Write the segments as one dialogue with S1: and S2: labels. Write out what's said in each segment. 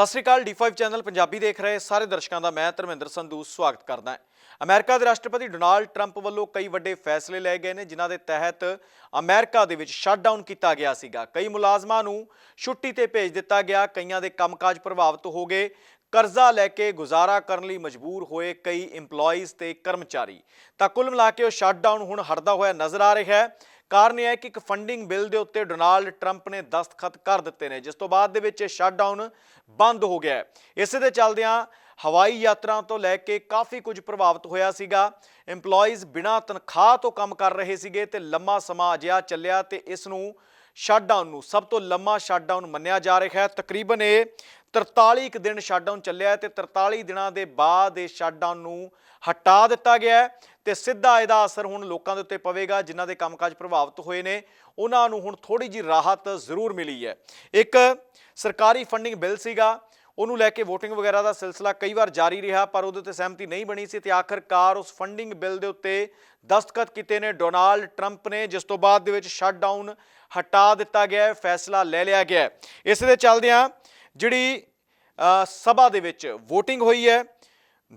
S1: ਸਤਿ ਸ਼੍ਰੀ ਅਕਾਲ D5 channel Punjabi ਦੇਖ ਰਹੇ ਸਾਰੇ ਦਰਸ਼ਕਾਂ ਦਾ ਮੈਂ ਧਰਮਿੰਦਰ ਸੰਧੂ ਸਵਾਗਤ ਕਰਦਾ ਹਾਂ। ਅਮਰੀਕਾ ਦੇ ਰਾਸ਼ਟਰਪਤੀ ਡੋਨਾਲਡ ਟਰੰਪ ਵੱਲੋਂ ਕਈ ਵੱਡੇ ਫੈਸਲੇ ਲਏ ਗਏ ਨੇ, ਜਿਨ੍ਹਾਂ ਦੇ ਤਹਿਤ ਅਮਰੀਕਾ ਦੇ ਵਿੱਚ ਸ਼ਟਡਾਊਨ ਕੀਤਾ ਗਿਆ ਸੀਗਾ। ਕਈ ਮੁਲਾਜ਼ਮਾਂ ਨੂੰ ਛੁੱਟੀ ਤੇ ਭੇਜ ਦਿੱਤਾ ਗਿਆ, ਕਈਆਂ ਦੇ ਕੰਮਕਾਜ ਪ੍ਰਭਾਵਿਤ ਹੋ ਗਏ। ਕਰਜ਼ਾ ਲੈ ਕੇ ਗੁਜ਼ਾਰਾ ਕਰਨ ਲਈ ਮਜਬੂਰ ਹੋਏ ਕਈ EMPLOYEES ਤੇ ਕਰਮਚਾਰੀ। ਤਾਂ ਕੁੱਲ ਮਿਲਾ ਕੇ ਉਹ ਸ਼ਟਡਾਊਨ ਹੁਣ ਹਟਦਾ ਹੋਇਆ ਨਜ਼ਰ ਆ ਰਿਹਾ ਹੈ। ਕਾਰਨ ਇਹ ਹੈ ਕਿ ਇੱਕ ਫੰਡਿੰਗ ਬਿੱਲ ਦੇ ਉੱਤੇ ਡੋਨਾਲਡ ਟਰੰਪ ਨੇ ਦਸਤਖਤ ਕਰ ਦਿੱਤੇ ਨੇ, ਜਿਸ ਤੋਂ ਬਾਅਦ ਦੇ ਵਿੱਚ ਇਹ ਸ਼ਟਡਾਊਨ ਬੰਦ ਹੋ ਗਿਆ ਹੈ। ਇਸੇ ਦੇ ਚੱਲਦਿਆਂ ਹਵਾਈ ਯਾਤਰਾ ਤੋਂ ਲੈ ਕੇ ਕਾਫੀ ਕੁਝ ਪ੍ਰਭਾਵਿਤ ਹੋਇਆ ਸੀਗਾ EMPLOYEES ਬਿਨਾਂ ਤਨਖਾਹ ਤੋਂ ਕੰਮ ਕਰ ਰਹੇ ਸੀਗੇ ਤੇ ਲੰਮਾ ਸਮਾਂ ਅਜਿਹਾ ਚੱਲਿਆ ਤੇ ਇਸ ਨੂੰ ਸ਼ਟਡਾਊਨ ਨੂੰ, ਸਭ ਤੋਂ ਲੰਮਾ ਸ਼ਟਡਾਊਨ ਮੰਨਿਆ ਜਾ ਰਿਹਾ ਹੈ ਤਕਰੀਬਨ ਇਹ 43 ਕੁ ਦਿਨ ਸ਼ਟਡਾਊਨ ਚੱਲਿਆ ਹੈ ਤੇ 43 ਦਿਨਾਂ ਦੇ ਬਾਅਦ ਇਹ ਸ਼ਟਡਾਊਨ ਨੂੰ ਹਟਾ ਦਿੱਤਾ ਗਿਆ ਹੈ ਤੇ ਸਿੱਧਾ ਇਹਦਾ ਅਸਰ ਹੁਣ ਲੋਕਾਂ ਦੇ ਉੱਤੇ ਪਵੇਗਾ, ਜਿਨ੍ਹਾਂ ਦੇ ਕੰਮਕਾਜ ਪ੍ਰਭਾਵਿਤ ਹੋਏ ਨੇ। ਉਹਨਾਂ ਨੂੰ ਹੁਣ ਥੋੜੀ ਜੀ ਰਾਹਤ ਜ਼ਰੂਰ ਮਿਲੀ ਹੈ। ਇੱਕ ਸਰਕਾਰੀ ਫੰਡਿੰਗ ਬਿੱਲ ਸੀਗਾ, ਉਹਨੂੰ ਲੈ ਕੇ VOTING ਵਗੈਰਾ ਦਾ ਸਿਲਸਿਲਾ ਕਈ ਵਾਰ ਜਾਰੀ ਰਿਹਾ, ਪਰ ਉਹਦੇ ਉੱਤੇ ਸਹਿਮਤੀ ਨਹੀਂ ਬਣੀ ਸੀ ਤੇ ਆਖਰਕਾਰ ਉਸ ਫੰਡਿੰਗ ਬਿੱਲ ਦੇ ਉੱਤੇ ਦਸਤਖਤ ਕੀਤੇ ਨੇ ਡੋਨਾਲਡ ਟਰੰਪ ਨੇ, ਜਿਸ ਤੋਂ ਬਾਅਦ ਦੇ ਵਿੱਚ ਸ਼ਟਡਾਊਨ ਹਟਾ ਦਿੱਤਾ ਗਿਆ ਹੈ, ਫੈਸਲਾ ਲੈ ਲਿਆ ਗਿਆ ਹੈ। ਇਸ ਦੇ ਚੱਲਦਿਆਂ ਜਿਹੜੀ ਸਭਾ ਦੇ ਵਿੱਚ VOTING ਹੋਈ ਹੈ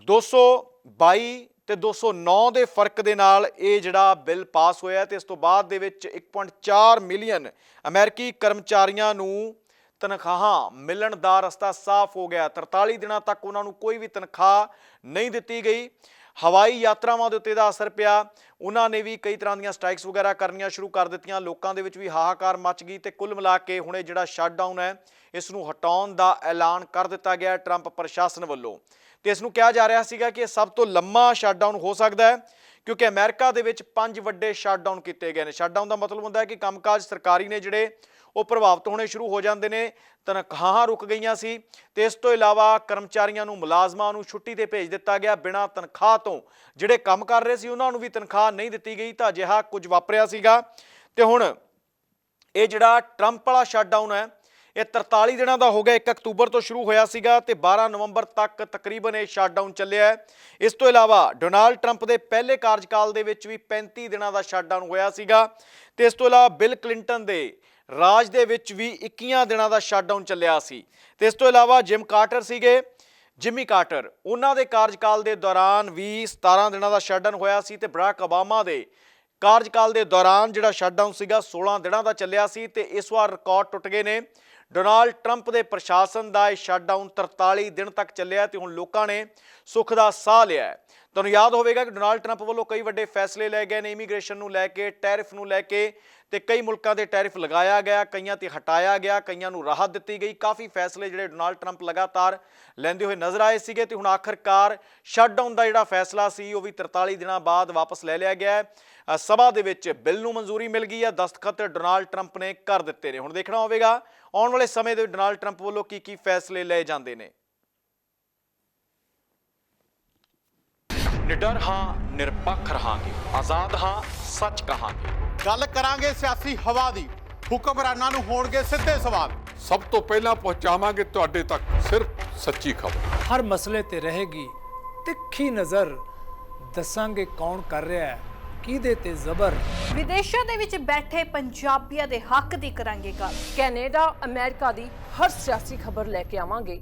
S1: 222 ਤੇ 209 ਦੇ ਫ਼ਰਕ ਦੇ ਨਾਲ ਇਹ ਜਿਹੜਾ ਬਿੱਲ ਪਾਸ ਹੋਇਆ ਤੇ ਇਸ ਤੋਂ ਬਾਅਦ ਦੇ ਵਿੱਚ 1.4 ਮਿਲੀਅਨ ਅਮਰੀਕੀ ਕਰਮਚਾਰੀਆਂ ਨੂੰ ਤਨਖਾਹਾਂ ਮਿਲਣ ਦਾ ਰਸਤਾ ਸਾਫ਼ ਹੋ ਗਿਆ। 43 ਦਿਨਾਂ ਤੱਕ ਉਹਨਾਂ ਨੂੰ ਕੋਈ ਵੀ ਤਨਖਾਹ ਨਹੀਂ ਦਿੱਤੀ ਗਈ। ਹਵਾਈ ਯਾਤਰਾਵਾਂ ਦੇ ਉੱਤੇ ਇਹਦਾ ਅਸਰ ਪਿਆ। ਉਹਨਾਂ ਨੇ ਵੀ ਕਈ ਤਰ੍ਹਾਂ ਦੀਆਂ ਸਟ੍ਰਾਈਕਸ ਵਗੈਰਾ ਕਰਨੀਆਂ ਸ਼ੁਰੂ ਕਰ ਦਿੱਤੀਆਂ। ਲੋਕਾਂ ਦੇ ਵਿੱਚ ਵੀ ਹਾਹਾਕਾਰ ਮਚ ਗਈ ਤੇ ਕੁੱਲ ਮਿਲਾ ਕੇ ਹੁਣ ਇਹ ਜਿਹੜਾ ਸ਼ਟਡਾਊਨ ਹੈ, ਇਸ ਨੂੰ ਹਟਾਉਣ ਦਾ ਐਲਾਨ ਕਰ ਦਿੱਤਾ ਗਿਆ ਟਰੰਪ ਪ੍ਰਸ਼ਾਸਨ ਵੱਲੋਂ। ਤੇ ਇਸ ਨੂੰ ਕਿਹਾ ਜਾ ਰਿਹਾ ਸੀਗਾ ਕਿ ਇਹ ਸਭ ਤੋਂ ਲੰਮਾ ਸ਼ਟਡਾਊਨ ਹੋ ਸਕਦਾ ਹੈ। ਕਿਉਂਕਿ ਅਮਰੀਕਾ ਦੇ ਵਿੱਚ ਪੰਜ ਵੱਡੇ ਸ਼ਟਡਾਊਨ ਕੀਤੇ ਗਏ ਨੇ। ਸ਼ਟਡਾਊਨ ਦਾ ਮਤਲਬ ਹੁੰਦਾ ਹੈ ਕਿ ਕੰਮਕਾਜ ਸਰਕਾਰੀ ਨੇ ਜਿਹੜੇ, ਉਹ ਪ੍ਰਭਾਵਿਤ ਹੋਣੇ ਸ਼ੁਰੂ ਹੋ ਜਾਂਦੇ ਨੇ, ਤਨਖਾਹਾਂ ਰੁਕ ਗਈਆਂ ਸੀ ਤੇ ਇਸ ਤੋਂ ਇਲਾਵਾ ਕਰਮਚਾਰੀਆਂ ਨੂੰ ਮੁਲਾਜ਼ਮਾਂ ਨੂੰ ਛੁੱਟੀ ਤੇ ਭੇਜ ਦਿੱਤਾ ਗਿਆ ਬਿਨਾਂ ਤਨਖਾਹ ਤੋਂ। ਜਿਹੜੇ ਕੰਮ ਕਰ ਰਹੇ ਸੀ, ਉਹਨਾਂ ਨੂੰ ਵੀ ਤਨਖਾਹ ਨਹੀਂ ਦਿੱਤੀ ਗਈ ਤਾਂ ਅਜਿਹਾ ਕੁਝ ਵਾਪਰਿਆ ਸੀਗਾ। ਤੇ ਹੁਣ ਇਹ ਜਿਹੜਾ ਟਰੰਪ ਵਾਲਾ ਸ਼ਟਡਾਊਨ ਹੈ ਇਹ 43 ਦਿਨਾਂ ਦਾ ਹੋ ਗਿਆ 1 ਅਕਤੂਬਰ ਤੋਂ ਸ਼ੁਰੂ ਹੋਇਆ ਸੀਗਾ ਤੇ 12 ਨਵੰਬਰ ਤੱਕ ਤਕਰੀਬਨ ਇਹ ਸ਼ਟਡਾਊਨ ਚੱਲਿਆ ਹੈ। ਇਸ ਤੋਂ ਇਲਾਵਾ ਡੋਨਾਲਡ ਟਰੰਪ ਦੇ ਪਹਿਲੇ ਕਾਰਜਕਾਲ ਦੇ ਵਿੱਚ ਵੀ 35 ਦਿਨਾਂ ਦਾ ਸ਼ਟਡਾਊਨ ਹੋਇਆ ਸੀਗਾ ਤੇ ਇਸ ਤੋਂ ਇਲਾਵਾ ਬਿਲ ਕਲਿੰਟਨ ਦੇ ਰਾਜ ਦੇ ਵਿੱਚ ਵੀ 21 ਦਿਨਾਂ ਦਾ ਸ਼ਟਡਾਊਨ ਚੱਲਿਆ ਸੀ। ਤੇ ਇਸ ਤੋਂ ਇਲਾਵਾ ਜਿਮ ਕਾਰਟਰ ਸੀਗੇ, ਜਿਮੀ ਕਾਰਟਰ, ਉਹਨਾਂ ਦੇ ਕਾਰਜਕਾਲ ਦੇ ਦੌਰਾਨ ਵੀ 17 ਦਿਨਾਂ ਦਾ ਸ਼ਟਡਾਊਨ ਹੋਇਆ ਸੀ ਤੇ ਬਰਾਕ ਓਬਾਮਾ ਦੇ ਕਾਰਜਕਾਲ ਦੇ ਦੌਰਾਨ ਜਿਹੜਾ ਸ਼ਟਡਾਊਨ ਸੀਗਾ 16 ਦਿਨਾਂ ਦਾ ਚੱਲਿਆ ਸੀ ਤੇ ਇਸ ਵਾਰ ਰਿਕਾਰਡ ਟੁੱਟ ਗਏ ਨੇ। ਡੋਨਾਲਡ ਟਰੰਪ ਦੇ ਪ੍ਰਸ਼ਾਸਨ ਦਾ ਇਹ ਸ਼ਟਡਾਊਨ 43 ਦਿਨ ਤੱਕ ਚੱਲਿਆ ਤੇ ਹੁਣ ਲੋਕਾਂ ਨੇ ਸੁੱਖ ਦਾ ਸਾਹ ਲਿਆ ਤੁਹਾਨੂੰ ਯਾਦ ਹੋਵੇਗਾ ਕਿ ਡੋਨਾਲਡ ਟਰੰਪ ਵੱਲੋਂ ਕਈ ਵੱਡੇ ਫੈਸਲੇ ਲਏ ਗਏ ਨੇ, ਇਮੀਗ੍ਰੇਸ਼ਨ ਨੂੰ ਲੈ ਕੇ, ਟੈਰਿਫ ਨੂੰ ਲੈ ਕੇ ਤੇ ਕਈ ਮੁਲਕਾਂ ਦੇ ਟੈਰਿਫ ਲਗਾਇਆ ਗਿਆ, ਕਈਆਂ ਤੇ ਹਟਾਇਆ ਗਿਆ, ਕਈਆਂ ਨੂੰ ਰਾਹਤ ਦਿੱਤੀ ਗਈ। ਕਾਫੀ ਫੈਸਲੇ ਜਿਹੜੇ ਡੋਨਾਲਡ ਟਰੰਪ ਲਗਾਤਾਰ ਲੈਂਦੇ ਹੋਏ ਨਜ਼ਰ ਆਏ ਸੀਗੇ ਤੇ ਹੁਣ ਆਖਰਕਾਰ ਸ਼ਟਡਾਊਨ ਦਾ ਜਿਹੜਾ ਫੈਸਲਾ ਸੀ, ਉਹ ਵੀ 43 ਦਿਨਾਂ ਬਾਅਦ ਵਾਪਸ ਲੈ ਲਿਆ ਗਿਆ ਹੈ। ਸਭਾ ਦੇ ਵਿੱਚ ਬਿੱਲ ਨੂੰ ਮਨਜ਼ੂਰੀ ਮਿਲ ਗਈ ਹੈ, ਦਸਤਖਤ ਡੋਨਾਲਡ ਟਰੰਪ ਨੇ ਕਰ ਦਿੱਤੇ ਨੇ। ਹੁਣ ਦੇਖਣਾ ਹੋਵੇਗਾ, ਆਉਣ ਵਾਲੇ ਸਮੇਂ ਦੇ ਡੋਨਾਲਡ ਟਰੰਪ ਵੱਲੋਂ ਕੀ ਕੀ ਫੈਸਲੇ ਲਏ ਜਾਂਦੇ ਨੇ। ਨਿਡਰ ਹਾਂ ਨਿਰਪੱਖ ਰਹਾਂਗੇ। ਆਜ਼ਾਦ ਹਾਂ ਸੱਚ ਕਹਾਂਗੇ।
S2: ਗੱਲ ਕਰਾਂਗੇ ਸਿਆਸੀ ਹਵਾ ਦੀ। ਹੁਕਮਰਾਨਾਂ ਨੂੰ ਹੋਣਗੇ ਸਿੱਧੇ ਸਵਾਲ।
S3: ਸਭ ਤੋਂ ਪਹਿਲਾਂ ਪਹੁੰਚਾਵਾਂਗੇ ਤੁਹਾਡੇ ਤੱਕ ਸਿਰਫ ਸੱਚੀ ਖਬਰ।
S4: ਹਰ ਮਸਲੇ ਤੇ ਰਹੇਗੀ ਤਿੱਖੀ ਨਜ਼ਰ। ਦੱਸਾਂਗੇ ਕੌਣ ਕਰ ਰਿਹਾ ਹੈ ਕਿਹਦੇ ਤੇ ਜ਼ਬਰ।
S5: ਵਿਦੇਸ਼ਾਂ ਦੇ ਵਿੱਚ ਬੈਠੇ ਪੰਜਾਬੀਆਂ ਦੇ ਹੱਕ ਦੀ ਕਰਾਂਗੇ ਗੱਲ।
S6: ਕੈਨੇਡਾ ਅਮਰੀਕਾ ਦੀ ਹਰ ਸਿਆਸੀ ਖਬਰ ਲੈ ਕੇ ਆਵਾਂਗੇ।